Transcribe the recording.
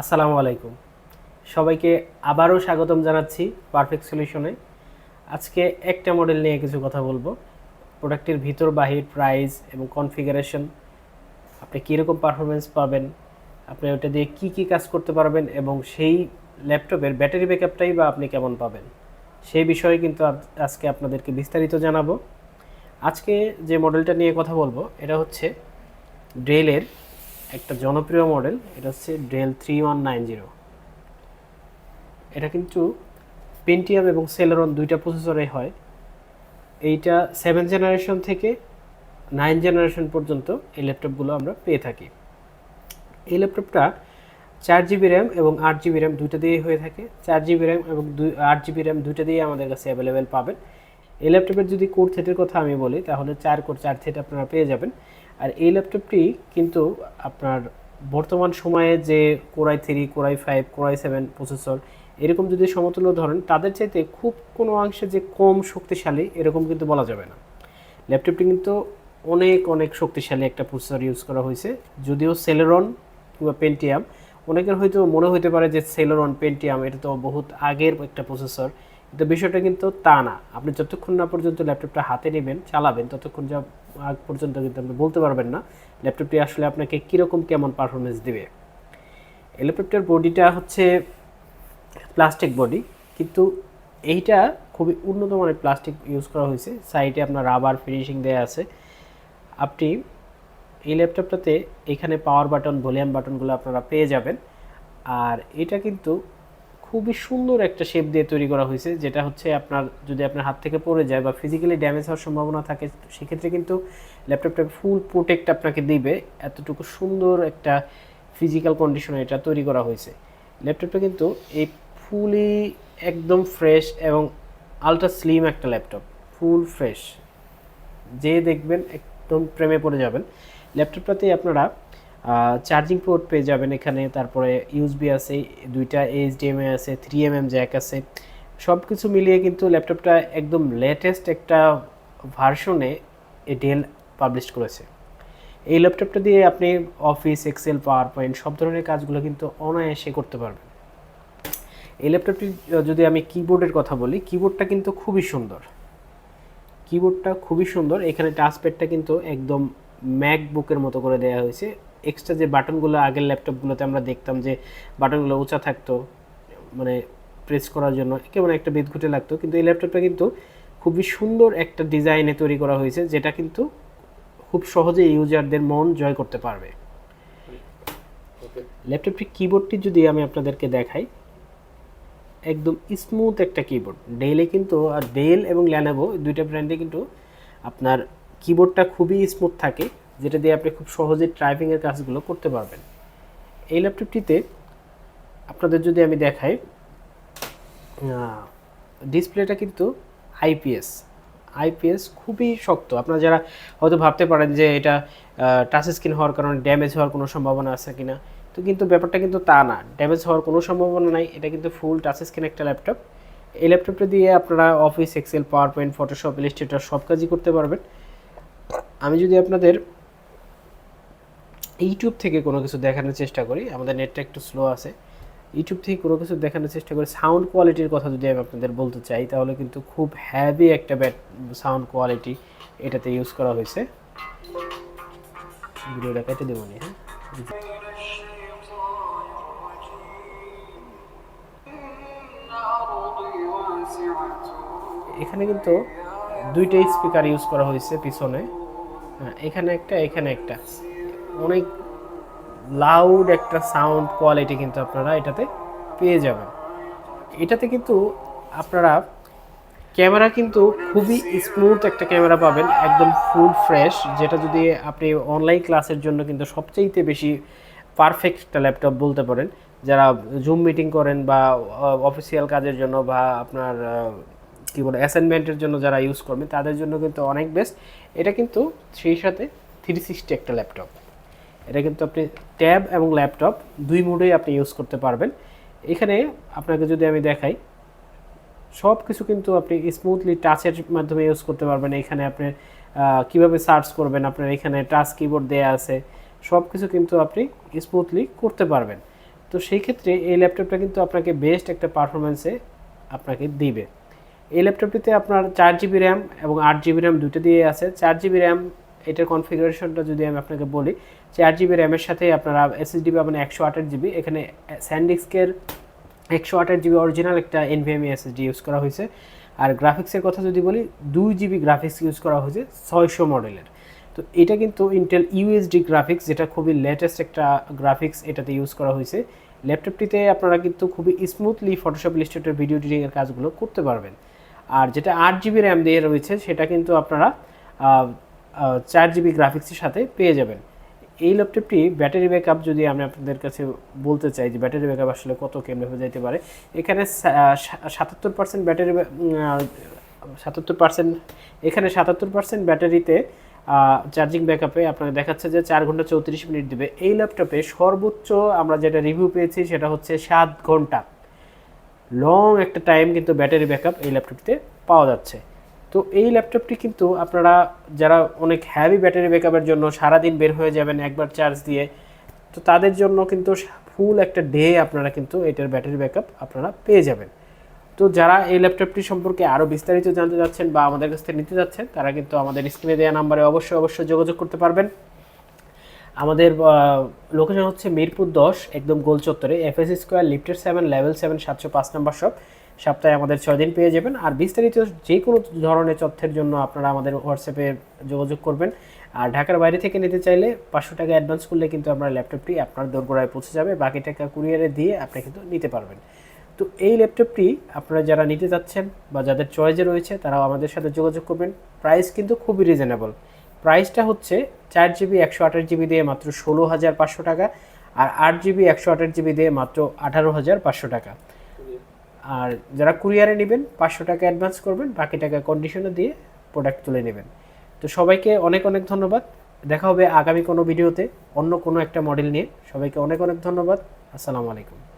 আসসালামু আলাইকুম। সবাইকে আবারও স্বাগতম জানাচ্ছি পারফেক্ট সলিউশনে আজকে একটা মডেল নিয়ে কিছু কথা বলব। প্রোডাক্টের ভিতর বাহির প্রাইস এবং কনফিগারেশন আপনি কীরকম পারফরমেন্স পাবেন? আপনি ওটা দিয়ে কি কি কাজ করতে পারবেন? এবং সেই ল্যাপটপের ব্যাটারি ব্যাকআপটাই বা আপনি কেমন পাবেন? সেই বিষয়ে কিন্তু আজকে আপনাদেরকে বিস্তারিত জানাব। আজকে যে মডেলটা নিয়ে কথা বলব, এটা হচ্ছে ডেলের একটা জনপ্রিয় মডেল, এটা হচ্ছে Dell three one nine zero. এটা কিন্তু পেন্টিয়াম এবং সেলেরন দুইটা প্রসেসরে হয়। এইটা সেভেন জেনারেশন থেকে নাইন জেনারেশন পর্যন্ত এই ল্যাপটপগুলো আমরা পেয়ে থাকি। এই ল্যাপটপটা চার জিবি র্যাম এবং আট জিবি র্যাম দুইটা দিয়েই হয়ে থাকে। চার জিবি র্যাম এবং দুই, আট জিবি র্যাম দুইটা দিয়ে আমাদের কাছে অ্যাভেলেবেল পাবেন। এই ল্যাপটপের যদি কোর থ্রেটের কথা আমি বলি, তাহলে চার কোর চার থ্রেট আপনারা পেয়ে যাবেন। আর এই ল্যাপটপটি কিন্তু আপনার বর্তমান সময়ে যে core i three core i five core i seven processor এরকম যদি সমতুল্য ধরেন, তাদের চাইতে খুব কোনো অংশে যে কম শক্তিশালী এরকম কিন্তু বলা যাবে না। ল্যাপটপটি কিন্তু অনেক অনেক শক্তিশালী একটা প্রসেসর ইউজ করা হয়েছে। যদিও সেলেরন কিংবা পেন্টিয়াম অনেকের হয়তো মনে হতে পারে যে সেলেরন পেন্টিয়াম এটা তো বহুত আগের একটা প্রসেসর কিন্তু বিষয়টা কিন্তু তা না। আপনি যতক্ষণ না পর্যন্ত ল্যাপটপটা হাতে নেবেন, চালাবেন, ততক্ষণ যা আগ পর্যন্ত কিন্তু আপনি বলতে পারবেন না ল্যাপটপটি আসলে আপনাকে কীরকম কেমন পারফরমেন্স দিবে। এই ল্যাপটপটার বডিটা হচ্ছে প্লাস্টিক বডি কিন্তু এইটা খুবই উন্নত মানের প্লাস্টিক ইউজ করা হয়েছে। সাইডে আপনার রাবার ফিনিশিং দেওয়া আছে। আপনি এই ল্যাপটপটাতে এখানে পাওয়ার বাটন ভলিউম বাটনগুলো আপনারা পেয়ে যাবেন। আর এটা কিন্তু খুবই সুন্দর একটা শেপ দিয়ে তৈরি করা হয়েছে, যেটা হচ্ছে আপনার যদি আপনার হাত থেকে পড়ে যায় বা ফিজিক্যালি ড্যামেজ হওয়ার সম্ভাবনা থাকে সেক্ষেত্রে কিন্তু ল্যাপটপটা ফুল প্রোটেক্ট আপনাকে দিবে। এতটুকু সুন্দর একটা ফিজিক্যাল কন্ডিশনে এটা তৈরি করা হয়েছে। ল্যাপটপটা কিন্তু এই ফুলি একদম ফ্রেশ এবং আলট্রা স্লিম একটা ল্যাপটপ ফুল ফ্রেশ যে দেখবেন একদম প্রেমে পড়ে যাবেন। ল্যাপটপটাতে আপনারা চার্জিং পোর্ট পেয়ে যাবেন এখানে, তারপরে ইউএসবি আছে, দুইটা এইচডিএমআই আছে থ্রি এম এম জ্যাক আছে। সব কিছু মিলিয়ে কিন্তু ল্যাপটপটা একদম লেটেস্ট একটা ভার্সনে ডেল পাবলিশ করেছে। এই ল্যাপটপটা দিয়ে আপনি অফিস এক্সেল পাওয়ার পয়েন্ট সব ধরনের কাজগুলো কিন্তু অনায়াসে করতে পারবেন। এই ল্যাপটপটি যদি আমি কিবোর্ডের কথা বলি কিবোর্ডটা কিন্তু খুবই সুন্দর। কিবোর্ডটা খুবই সুন্দর। এখানে টাচপ্যাডটা কিন্তু একদম ম্যাকবুকের মতো করে দেওয়া হয়েছে। এক্সট্রা যে বাটনগুলো আগের ল্যাপটপগুলোতে আমরা দেখতাম যে বাটনগুলো উঁচা থাকতো মানে প্রেস করার জন্য কেমন একটা বিদঘুটে লাগতো কিন্তু এই ল্যাপটপটা কিন্তু খুবই সুন্দর একটা ডিজাইনে তৈরি করা হয়েছে যেটা কিন্তু খুব সহজে ইউজারদের মন জয় করতে পারবে। ল্যাপটপটির কিবোর্ডটি যদি আমি আপনাদেরকে দেখাই একদম স্মুথ একটা কিবোর্ড ডেলে কিন্তু আর ডেল এবং ল্যানোভো দুইটা ব্র্যান্ডে কিন্তু আপনার কিবোর্ডটা খুবই স্মুথ থাকে। যেটা দিয়ে আপনি খুব সহজে টাইপিংয়ের কাজগুলো করতে পারবেন। এই ল্যাপটপটিতে আপনাদের যদি আমি দেখাই ডিসপ্লেটা কিন্তু আইপিএস আইপিএস খুবই শক্ত। আপনারা যারা হয়তো ভাবতে পারেন যে এটা টাচ স্ক্রিন হওয়ার কারণে ড্যামেজ হওয়ার কোনো সম্ভাবনা আছে কিনা, তো কিন্তু ব্যাপারটা কিন্তু তা না। ড্যামেজ হওয়ার কোনো সম্ভাবনা নাই। এটা কিন্তু ফুল টাচ স্ক্রিন একটা ল্যাপটপ এই ল্যাপটপটা দিয়ে আপনারা office excel PowerPoint Photoshop illustrator সব কাজই করতে পারবেন। আমি যদি আপনাদের ইউটিউব থেকে কোনো কিছু দেখানোর চেষ্টা করি আমাদের নেটটা একটু স্লো আছে। ইউটিউব থেকে কোনো কিছু দেখানোর চেষ্টা করি। সাউন্ড কোয়ালিটির কথা যদি আমি আপনাদের বলতে চাই তাহলে কিন্তু খুব হ্যাভি একটা ব্যাট সাউন্ড কোয়ালিটি এটাতে ইউজ করা হয়েছে। ভিডিওটা কেটে দেবো নি হ্যাঁ? এখানে কিন্তু দুইটাই স্পিকার ইউজ করা হয়েছে পিছনে। হ্যাঁ, এখানে একটা এখানে একটা। অনেক লাউড একটা সাউন্ড কোয়ালিটি কিন্তু আপনারা এটাতে পেয়ে যাবেন। এটাতে কিন্তু আপনারা ক্যামেরা কিন্তু খুবই স্মুথ একটা ক্যামেরা পাবেন, একদম ফুল ফ্রেশ যেটা যদি আপনি অনলাইন ক্লাসের জন্য কিন্তু সবচেয়ে বেশি পারফেক্ট একটা ল্যাপটপ বলতে পারেন। যারা জুম মিটিং করেন বা অফিসিয়াল কাজের জন্য বা আপনার কি বলে অ্যাসাইনমেন্টের জন্য যারা ইউজ করবেন, তাদের জন্য কিন্তু অনেক বেস্ট এটা কিন্তু সেই সাথে থ্রি সিক্সটি একটা ল্যাপটপ এটা কিন্তু আপনি ট্যাব এবং ল্যাপটপ দুই মোডেই আপনি ইউজ করতে পারবেন। এখানে আপনাকে যদি আমি দেখাই সব কিছু কিন্তু আপনি স্মুথলি টাচের মাধ্যমে ইউজ করতে পারবেন। এখানে আপনি কীভাবে সার্চ করবেন, আপনার এখানে টাচ কিবোর্ড দেয়া আছে সব কিছু কিন্তু আপনি স্মুথলি করতে পারবেন। তো সেই ক্ষেত্রে এই ল্যাপটপটা কিন্তু আপনাকে বেস্ট একটা পারফরমেন্সে আপনাকে দিবে। এই ল্যাপটপটিতে আপনার চার জিবি র্যাম এবং আট জিবি র্যাম দুটো দিয়ে আছে। চার জিবি র্যাম এটার কনফিগারেশনটা যদি আমি আপনাকে বলি, চার জিবি র্যামের সাথে আপনারা এসএসডি পাবেন একশো আটের জিবি এখানে স্যান্ডিক্সকের একশো আটের জিবি অরিজিনাল একটা এনভিএমই এসএসডি ইউজ করা হয়েছে। আর গ্রাফিক্সের কথা যদি বলি, দুই জিবি গ্রাফিক্স ইউজ করা হয়েছে ছয়শো মডেলের। তো এটা কিন্তু ইন্টেল ইউএসডি গ্রাফিক্স যেটা খুবই লেটেস্ট একটা গ্রাফিক্স এটাতে ইউজ করা হয়েছে। ল্যাপটপটিতে আপনারা কিন্তু খুবই স্মুথলি ফটোশপ ইলিস্ট্রেটর ভিডিও এডিটিংয়ের কাজগুলো করতে পারবেন। আর যেটা আট জিবি র্যাম দিয়ে রয়েছে, সেটা কিন্তু আপনারা চার জিবি গ্রাফিক্সের সাথে পেয়ে যাবেন। এই ল্যাপটপটি ব্যাটারি ব্যাকআপ যদি আমি আপনাদের কাছে বলতে চাই যে ব্যাটারি ব্যাকআপ আসলে কত কেমনে হয়ে যেতে পারে, এখানে সাতাত্তর পার্সেন্ট ব্যাটারি সাতাত্তর পার্সেন্ট এখানে সাতাত্তর পার্সেন্ট ব্যাটারিতে চার্জিং ব্যাকআপে আপনাকে দেখাচ্ছে যে চার ঘণ্টা চৌত্রিশ মিনিট দিবে। এই ল্যাপটপে সর্বোচ্চ আমরা যেটা রিভিউ পেয়েছি সেটা হচ্ছে সাত ঘণ্টা। লং একটা টাইম কিন্তু ব্যাটারি ব্যাকআপ এই ল্যাপটপটিতে পাওয়া যাচ্ছে। তো এই ল্যাপটপটি কিন্তু আপনারা যারা অনেক হ্যাভি ব্যাটারি ব্যাকআপের জন্য সারাদিন বের হয়ে যাবেন, একবার চার্জ দিয়ে, তো তাদের জন্য কিন্তু ফুল একটা ডে আপনারা কিন্তু এটার ব্যাটারি ব্যাকআপ আপনারা পেয়ে যাবেন। তো যারা এই ল্যাপটপটি সম্পর্কে আরও বিস্তারিত জানতে যাচ্ছেন বা আমাদের কাছ থেকে নিতে যাচ্ছেন, তারা কিন্তু আমাদের স্ক্রিনে দেওয়া নাম্বারে অবশ্যই অবশ্যই যোগাযোগ করতে পারবেন। আমাদের লোকেশন হচ্ছে মিরপুর দশ, একদম গোল চত্বরে এফএস স্কোয়ার লিফটের সেভেন লেভেল সেভেন সাতশো পাঁচ নম্বর শপ সপ্তাহে আমাদের ছয় দিন পেয়ে যাবেন। আর বিস্তারিত যে কোনো ধরনের তথ্যের জন্য আপনারা আমাদের হোয়াটসঅ্যাপে যোগাযোগ করবেন। আর ঢাকার বাইরে থেকে নিতে চাইলে পাঁচশো টাকা অ্যাডভান্স করলে কিন্তু আপনার ল্যাপটপটি আপনার দোরগোড়ায় পৌঁছে যাবে। বাকি টাকা কুরিয়ারে দিয়ে আপনি কিন্তু নিতে পারবেন। তো এই ল্যাপটপটি আপনারা যারা নিতে যাচ্ছেন বা যাদের চয়েসে রয়েছে, তারাও আমাদের সাথে যোগাযোগ করবেন। প্রাইস কিন্তু খুবই রিজনেবল প্রাইসটা হচ্ছে চার জিবি একশো আঠাশ জিবি দিয়ে মাত্র ষোলো হাজার পাঁচশো টাকা। আর আট জিবি একশো আঠাশ জিবি দিয়ে মাত্র আঠারো হাজার পাঁচশো টাকা। আর যারা কুরিয়ারে নেবেন, পাঁচশো টাকা অ্যাডভান্স করবেন, বাকি টাকা কন্ডিশনে দিয়ে প্রোডাক্ট তুলে নেবেন। তো সবাইকে অনেক অনেক ধন্যবাদ। দেখা হবে আগামী কোনো ভিডিওতে অন্য কোনো একটা মডেল নিয়ে। সবাইকে অনেক অনেক ধন্যবাদ। আসসালামু আলাইকুম।